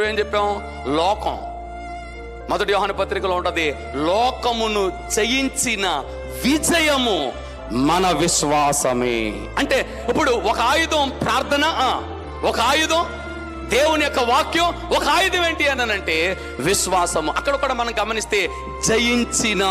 ఏం చెప్పాం? లోకం. మొదటి యోహాను పత్రికలో ఉంటది లోకమును జయించిన విజయము మన విశ్వాసమే. అంటే ఇప్పుడు ఒక ఆయుధం ప్రార్థన ఒక ఆయుధం దేవుని యొక్క వాక్యం ఒక ఆయుధం ఏంటి అని అంటే విశ్వాసము. అక్కడ కూడా మనం గమనిస్తే జయించిన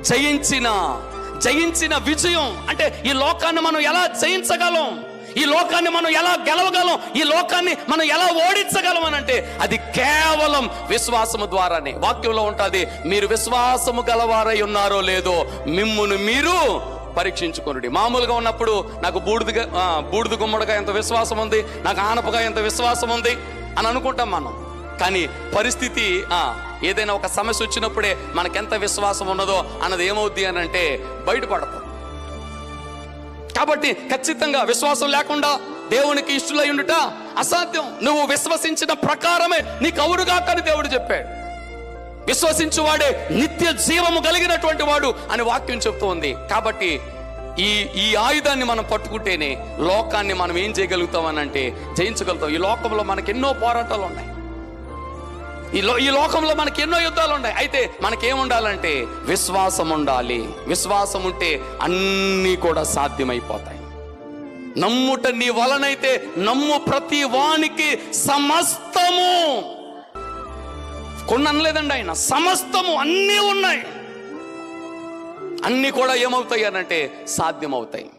జయించిన జయించిన విజయం. అంటే ఈ లోకాన్ని మనం ఎలా జయించగలం? ఈ లోకాన్ని మనం ఎలా గెలవగలం? ఈ లోకాన్ని మనం ఎలా ఓడించగలం అని అంటే అది కేవలం విశ్వాసము ద్వారానే. వాక్యంలో ఉంటుంది మీరు విశ్వాసము గలవారై ఉన్నారో లేదో మిమ్మును మీరు పరీక్షించుకొనుడి. మామూలుగా ఉన్నప్పుడు నాకు బూడిదగా బూడిద గుమ్మడిగా ఎంత విశ్వాసం ఉంది నాకు ఆనపగా ఎంత విశ్వాసం ఉంది అని అనుకుంటాం మనం. కానీ పరిస్థితి ఏదైనా ఒక సమస్య వచ్చినప్పుడే మనకెంత విశ్వాసం ఉన్నదో అన్నది ఏమవుద్ది అని అంటే బయటపడతాం. కాబట్టి ఖచ్చితంగా విశ్వాసం లేకుండా దేవునికి ఇష్టలై ఉండుట అసాధ్యం. నువ్వు విశ్వసించిన ప్రకారమే నీకు అవురుగాకని దేవుడు చెప్పాడు. విశ్వసించువాడే నిత్య జీవము కలిగినటువంటి వాడు అని వాక్యం చెప్తోంది. కాబట్టి ఈ ఈ ఆయుధాన్ని మనం పట్టుకుంటేనే లోకాన్ని మనం ఏం చేయగలుగుతామని అంటే జయించగలుగుతాం. ఈ లోకంలో మనకి ఎన్నో పోరాటాలు ఉన్నాయి. ఈ లో ఈ లోకంలో మనకి ఎన్నో యుద్ధాలు ఉన్నాయి. అయితే మనకేముండాలంటే విశ్వాసం ఉండాలి విశ్వాసం ఉంటే అన్నీ కూడా సాధ్యమైపోతాయి. నమ్ముట నీ వలనైతే నమ్ము ప్రతి వానికి సమస్తము. కొన్ని అనలేదండి ఆయన. సమస్తము అన్నీ ఉన్నాయి. అన్నీ కూడా ఏమవుతాయి అనంటే సాధ్యమవుతాయి.